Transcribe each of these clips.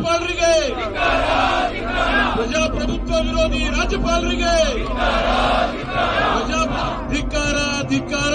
ರಾಜ್ಯಪಾಲರಿಗೆ ಪ್ರಜಾಪ್ರಭುತ್ವ ವಿರೋಧಿ ರಾಜ್ಯಪಾಲರಿಗೆ ಪ್ರಜಾ ಧಿಕ್ಕಾರ ಧಿಕ್ಕಾರ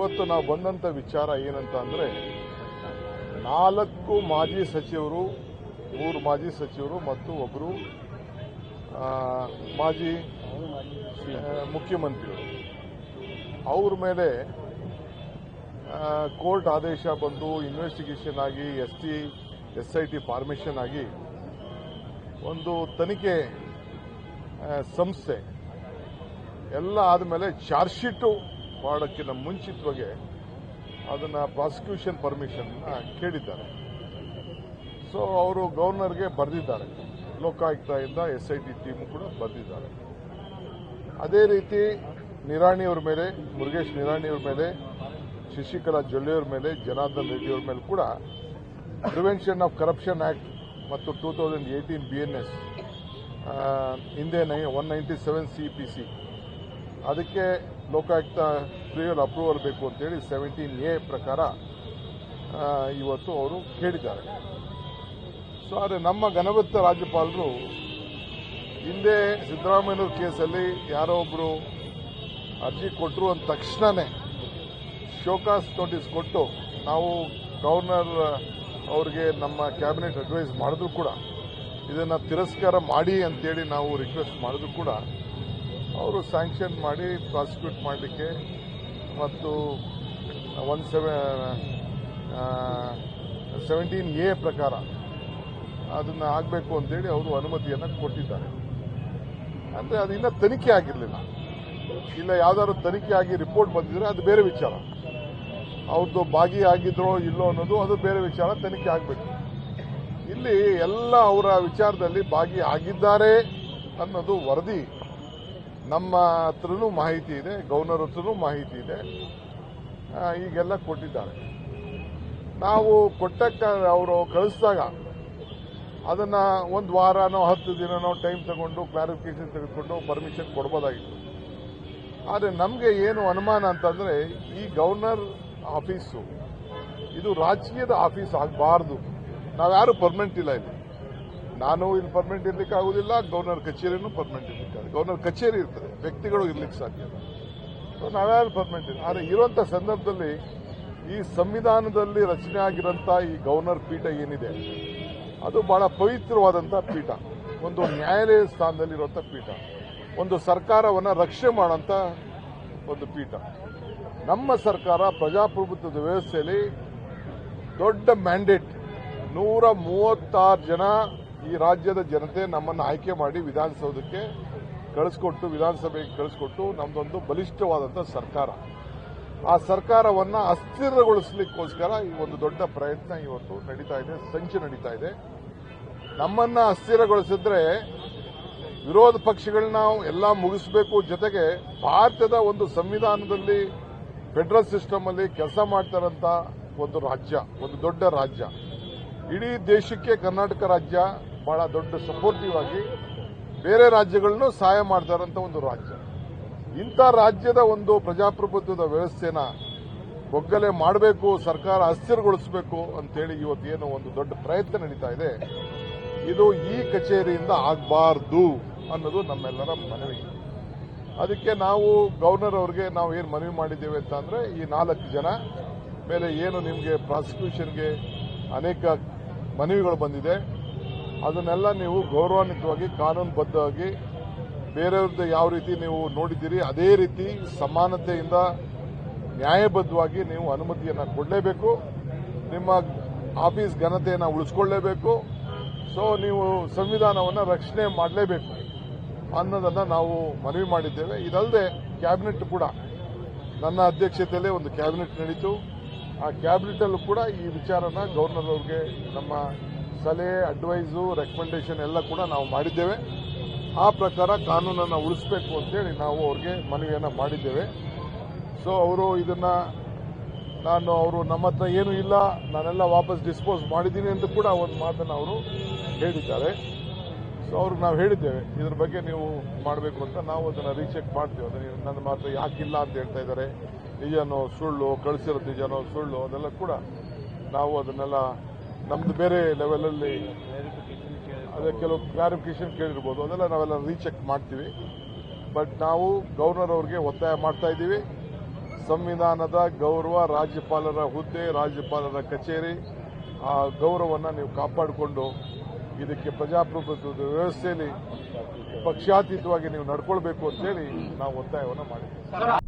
ಇವತ್ತು ನಾವು ಬಂದಂತ ವಿಚಾರ ಏನಂತ ಅಂದ್ರೆ, ನಾಲ್ಕು ಮಾಜಿ ಸಚಿವರು, ಮೂರು ಮಾಜಿ ಸಚಿವರು ಮತ್ತು ಒಬ್ಬರು ಮಾಜಿ ಮುಖ್ಯಮಂತ್ರಿಗಳು ಅವ್ರ ಮೇಲೆ ಕೋರ್ಟ್ ಆದೇಶ ಬಂದು ಇನ್ವೆಸ್ಟಿಗೇಷನ್ ಆಗಿ, S T, S I T formation ಆಗಿ ಒಂದು ತನಿಖೆ ಸಂಸ್ಥೆ, ಎಲ್ಲ ಆದಮೇಲೆ ಚಾರ್ಜ್ ಶೀಟು ಮಾಡೋಕ್ಕಿಂತ ಮುಂಚಿತವಾಗಿ ಅದನ್ನು ಪ್ರಾಸಿಕ್ಯೂಷನ್ ಪರ್ಮಿಷನ್ ಕೇಳಿದ್ದಾರೆ. ಸೊ ಅವರು ಗವರ್ನರ್ಗೆ ಬರೆದಿದ್ದಾರೆ. ಲೋಕಾಯುಕ್ತದಿಂದ ಎಸ್ ಐ ಟಿ ಟೀಮ್ ಕೂಡ ಬರೆದಿದ್ದಾರೆ. ಅದೇ ರೀತಿ ನಿರಾಣಿಯವ್ರ ಮೇಲೆ, ಮುರುಗೇಶ್ ನಿರಾಣಿಯವ್ರ ಮೇಲೆ, ಶಶಿಕಲಾ ಜೊಲ್ಲೆಯವ್ರ ಮೇಲೆ, ಜನಾರ್ದನ್ ರೆಡ್ಡಿಯವ್ರ ಮೇಲೆ ಕೂಡ ಪ್ರಿವೆನ್ಷನ್ ಆಫ್ ಕರಪ್ಷನ್ ಆಕ್ಟ್ ಮತ್ತು two thousand eighteen B N S ಹಿಂದೆ one ninety seven C P C ಅದಕ್ಕೆ ಲೋಕಾಯುಕ್ತ ಪ್ರಿಯಲ್ ಅಪ್ರೂವಲ್ ಬೇಕು ಅಂತೇಳಿ ಸೆವೆಂಟೀನ್ ಎ ಪ್ರಕಾರ ಇವತ್ತು ಅವರು ಕೇಳಿದ್ದಾರೆ. ಸೊ ಆದರೆ ನಮ್ಮ ಘನವತ್ತ ರಾಜ್ಯಪಾಲರು, ಹಿಂದೆ ಸಿದ್ದರಾಮಯ್ಯನವ್ರ ಕೇಸಲ್ಲಿ ಯಾರೋ ಒಬ್ಬರು ಅರ್ಜಿ ಕೊಟ್ಟರು ಅಂದ ತಕ್ಷಣವೇ ಶೋಕಾಸ್ ನೋಟಿಸ್ ಕೊಟ್ಟು ನಾವು ಗವರ್ನರ್ ಅವರಿಗೆ ನಮ್ಮ ಕ್ಯಾಬಿನೆಟ್ ಅಡ್ವೈಸ್ ಮಾಡಿದ್ರು ಕೂಡ. ಇದನ್ನು ತಿರಸ್ಕಾರ ಮಾಡಿ ಅಂತೇಳಿ ನಾವು ರಿಕ್ವೆಸ್ಟ್ ಮಾಡಿದ್ರು ಕೂಡ ಅವರು ಸ್ಯಾಂಕ್ಷನ್ ಮಾಡಿ ಪ್ರಾಸಿಕ್ಯೂಟ್ ಮಾಡಲಿಕ್ಕೆ ಮತ್ತು ಒನ್ ಸೆವೆನ್ ಸೆವೆಂಟೀನ್ ಎ ಪ್ರಕಾರ ಅದನ್ನು ಆಗಬೇಕು ಅಂತೇಳಿ ಅವರು ಅನುಮತಿಯನ್ನು ಕೊಟ್ಟಿದ್ದಾರೆ. ಅಂದರೆ ಅದು ಇನ್ನೂ ತನಿಖೆ ಆಗಿರಲಿಲ್ಲ. ಇಲ್ಲ ಯಾವ್ದಾದ್ರು ತನಿಖೆ ಆಗಿ ರಿಪೋರ್ಟ್ ಬಂದಿದ್ರೆ ಅದು ಬೇರೆ ವಿಚಾರ. ಅವ್ರದ್ದು ಭಾಗಿಯಾಗಿದ್ರೋ ಇಲ್ಲೋ ಅನ್ನೋದು ಅದು ಬೇರೆ ವಿಚಾರ, ತನಿಖೆ ಆಗಬೇಕು. ಇಲ್ಲಿ ಎಲ್ಲ ಅವರ ವಿಚಾರದಲ್ಲಿ ಭಾಗಿಯಾಗಿದ್ದಾರೆ ಅನ್ನೋದು ವರದಿ. ನಮ್ಮ ಹತ್ರನೂ ಮಾಹಿತಿ ಇದೆ ಗವರ್ನರ್ ಹತ್ರನೂ ಮಾಹಿತಿ ಇದೆ. ಈಗೆಲ್ಲ ಕೊಟ್ಟಿದ್ದಾರೆ. ನಾವು ಕೊಟ್ಟಕ್ಕ ಅವರು ಕಳಿಸಿದಾಗ ಅದನ್ನ ಒಂದು ವಾರನೋ ಹತ್ತು ದಿನನೋ ಟೈಮ್ ತಗೊಂಡು ಕ್ಲಾರಿಫಿಕೇಶನ್ ತೆಗೆದುಕೊಂಡು ಪರ್ಮಿಷನ್ ಕೊಡ್ಬೋದಾಗಿತ್ತು. ಆದರೆ ನಮಗೆ ಏನು ಅನುಮಾನ ಅಂತಂದರೆ ಈ ಗವರ್ನರ್ ಆಫೀಸು, ಇದು ರಾಜಕೀಯದ ಆಫೀಸ್ ಆಗಬಾರ್ದು. ನಾವ್ಯಾರು ಪರ್ಮನೆಂಟ್ ಇಲ್ಲ ಇಲ್ಲಿ. ನಾನು ಇಲ್ಲಿ ಪರ್ಮನೆಂಟ್ ಇರ್ಲಿಕ್ಕೆ ಆಗುದಿಲ್ಲ ಗವರ್ನರ್ ಕಚೇರಿನೂ ಪರ್ಮನೆಂಟ್ ಇರ್ಲಿಕ್ಕೆ ಗವರ್ನರ್ ಕಚೇರಿ ಇರ್ತದೆ, ವ್ಯಕ್ತಿಗಳು ಇರ್ಲಿಕ್ಕೆ ಸಾಧ್ಯ ಸೊ ನಾವ್ಯಾರು ಪರ್ಮನೆಂಟ್ ಇಲ್ಲ ಆದರೆ ಇರುವಂತ ಸಂದರ್ಭದಲ್ಲಿ ಈ ಸಂವಿಧಾನದಲ್ಲಿ ರಚನೆ ಆಗಿರೋಂಥ ಈ ಗವರ್ನರ್ ಪೀಠ ಏನಿದೆ, ಅದು ಬಹಳ ಪವಿತ್ರವಾದಂಥ ಪೀಠ. ಒಂದು ನ್ಯಾಯಾಲಯ ಸ್ಥಾನದಲ್ಲಿರುವಂಥ ಪೀಠ. ಒಂದು ಸರ್ಕಾರವನ್ನು ರಕ್ಷೆ ಮಾಡೋಂಥ ಒಂದು ಪೀಠ. ನಮ್ಮ ಸರ್ಕಾರ ಪ್ರಜಾಪ್ರಭುತ್ವದ ವ್ಯವಸ್ಥೆಯಲ್ಲಿ ದೊಡ್ಡ ಮ್ಯಾಂಡೇಟ್ ನೂರ ಮೂವತ್ತಾರು ಜನ ಈ ರಾಜ್ಯದ ಜನತೆ ನಮ್ಮನ್ನು ಆಯ್ಕೆ ಮಾಡಿ ವಿಧಾನಸೌಧಕ್ಕೆ ಕಳಿಸ್ಕೊಟ್ಟು, ವಿಧಾನಸಭೆಗೆ ಕಳಿಸ್ಕೊಟ್ಟು ನಮ್ದೊಂದು ಬಲಿಷ್ಠವಾದಂಥ ಸರ್ಕಾರ. ಆ ಸರ್ಕಾರವನ್ನ ಅಸ್ಥಿರಗೊಳಿಸಲಿಕ್ಕೋಸ್ಕರ ಈ ಒಂದು ದೊಡ್ಡ ಪ್ರಯತ್ನ ಇವತ್ತು ನಡೀತಾ ಇದೆ, ಸಂಚು ನಡೀತಾ ಇದೆ. ನಮ್ಮನ್ನ ಅಸ್ಥಿರಗೊಳಿಸಿದ್ರೆ ವಿರೋಧ ಪಕ್ಷಗಳನ್ನ ಎಲ್ಲ ಮುಗಿಸಬೇಕು. ಜೊತೆಗೆ ಭಾರತದ ಒಂದು ಸಂವಿಧಾನದಲ್ಲಿ ಫೆಡರಲ್ ಸಿಸ್ಟಮ್ ಅಲ್ಲಿ ಕೆಲಸ ಮಾಡ್ತಾರಂತ ಒಂದು ರಾಜ್ಯ, ಒಂದು ದೊಡ್ಡ ರಾಜ್ಯ. ಇಡೀ ದೇಶಕ್ಕೆ ಕರ್ನಾಟಕ ರಾಜ್ಯ ಬಹಳ ದೊಡ್ಡ ಸಪೋರ್ಟಿವ್ ಆಗಿ ಬೇರೆ ರಾಜ್ಯಗಳನ್ನು ಸಹಾಯ ಮಾಡ್ತಾರಂತ ಒಂದು ರಾಜ್ಯ. ಇಂಥ ರಾಜ್ಯದ ಒಂದು ಪ್ರಜಾಪ್ರಭುತ್ವದ ವ್ಯವಸ್ಥೆನ ಒಗ್ಗಲೆ ಮಾಡಬೇಕು, ಸರ್ಕಾರ ಅಸ್ಥಿರಗೊಳಿಸಬೇಕು ಅಂತೇಳಿ ಏನು ಒಂದು ದೊಡ್ಡ ಪ್ರಯತ್ನ ನಡೀತಾ ಇದೆ. ಇದು ಈ ಕಚೇರಿಯಿಂದ ಆಗಬಾರ್ದು ಅನ್ನೋದು ನಮ್ಮೆಲ್ಲರ ಮನವಿ. ಅದಕ್ಕೆ ನಾವು ಗವರ್ನರ್ ಅವರಿಗೆ ನಾವು ಏನು ಮನವಿ ಮಾಡಿದ್ದೇವೆ ಅಂತ ಈ ನಾಲ್ಕು ಜನ ಮೇಲೆ ಏನು ನಿಮಗೆ ಪ್ರಾಸಿಕ್ಯೂಷನ್ಗೆ ಅನೇಕ ಮನವಿಗಳು ಬಂದಿದೆ. ಅದನ್ನೆಲ್ಲ ನೀವು ಗೌರವಾನ್ವಿತವಾಗಿ, ಕಾನೂನುಬದ್ಧವಾಗಿ, ಬೇರೆಯವ್ರದ್ದು ಯಾವ ರೀತಿ ನೀವು ನೋಡಿದ್ದೀರಿ, ಅದೇ ರೀತಿ ಸಮಾನತೆಯಿಂದ ನ್ಯಾಯಬದ್ಧವಾಗಿ ನೀವು ಅನುಮತಿಯನ್ನು ಕೊಡಲೇಬೇಕು. ನಿಮ್ಮ ಆಫೀಸ್ ಘನತೆಯನ್ನು ಉಳಿಸ್ಕೊಳ್ಳೇಬೇಕು. ಸೊ ನೀವು ಸಂವಿಧಾನವನ್ನು ರಕ್ಷಣೆ ಮಾಡಲೇಬೇಕು ಅನ್ನೋದನ್ನು ನಾವು ಮನವಿ ಮಾಡಿದ್ದೇವೆ. ಇದಲ್ಲದೆ ಕ್ಯಾಬಿನೆಟ್ ಕೂಡ ನನ್ನ ಅಧ್ಯಕ್ಷತೆಯಲ್ಲೇ ಒಂದು ಕ್ಯಾಬಿನೆಟ್ ನಡೀತು. ಆ ಕ್ಯಾಬಿನೆಟ್ ಅಲ್ಲೂ ಕೂಡ ಈ ವಿಚಾರನ ಗವರ್ನರ್ ಅವ್ರಿಗೆ ನಮ್ಮ ಸಲಹೆ, ಅಡ್ವೈಸು ರೆಕಮೆಂಡೇಶನ್ ಎಲ್ಲ ಕೂಡ ನಾವು ಮಾಡಿದ್ದೇವೆ. ಆ ಪ್ರಕಾರ ಕಾನೂನನ್ನು ಉಳಿಸಬೇಕು ಅಂತೇಳಿ ನಾವು ಅವ್ರಿಗೆ ಮನವಿಯನ್ನು ಮಾಡಿದ್ದೇವೆ. ಸೊ ಅವರು ಇದನ್ನ ನಾನು, ಅವರು ನಮ್ಮ ಹತ್ರ ಏನೂ ಇಲ್ಲ, ನಾನೆಲ್ಲ ವಾಪಸ್ ಡಿಸ್ಪೋಸ್ ಮಾಡಿದ್ದೀನಿ ಅಂತ ಕೂಡ ಒಂದು ಮಾತನ್ನು ಅವರು ಹೇಳಿದ್ದಾರೆ. ಸೊ ಅವ್ರಿಗೆ ನಾವು ಹೇಳಿದ್ದೇವೆ, ಇದ್ರ ಬಗ್ಗೆ ನೀವು ಮಾಡಬೇಕು ಅಂತ ನಾವು ಅದನ್ನು ರೀಚೆಕ್ ಮಾಡ್ತೀವಿ. ಅದನ್ನು ನನ್ನ ಮಾತ್ರ ಯಾಕಿಲ್ಲ ಅಂತ ಹೇಳ್ತಾ ಇದ್ದಾರೆ. ನಿಜನೋ ಸುಳ್ಳು, ಕಳಿಸಿರೋದು ನಿಜನೋ ಸುಳ್ಳು, ಅದೆಲ್ಲ ಕೂಡ ನಾವು ಅದನ್ನೆಲ್ಲ ನಮ್ದು ಬೇರೆ ಲೆವೆಲಲ್ಲಿ ಅದೇ ಕೆಲವು ಕ್ಲಾರಿಫಿಕೇಶನ್ ಕೇಳಿರ್ಬೋದು. ಅದೆಲ್ಲ ನಾವೆಲ್ಲ ರೀಚೆಕ್ ಮಾಡ್ತೀವಿ. ಬಟ್ ನಾವು ಗವರ್ನರ್ ಅವ್ರಿಗೆ ಒತ್ತಾಯ ಮಾಡ್ತಾ ಇದ್ದೀವಿ. ಸಂವಿಧಾನದ ಗೌರವ ರಾಜ್ಯಪಾಲರ ಹುದ್ದೆ, ರಾಜ್ಯಪಾಲರ ಕಚೇರಿ, ಆ ಗೌರವವನ್ನು ನೀವು ಕಾಪಾಡಿಕೊಂಡು ಇದಕ್ಕೆ ಪ್ರಜಾಪ್ರಭುತ್ವದ ವ್ಯವಸ್ಥೆಯಲ್ಲಿ ಪಕ್ಷಾತೀತವಾಗಿ ನೀವು ನಡ್ಕೊಳ್ಬೇಕು ಅಂತೇಳಿ ನಾವು ಒತ್ತಾಯವನ್ನು ಮಾಡಿದ್ದೀವಿ.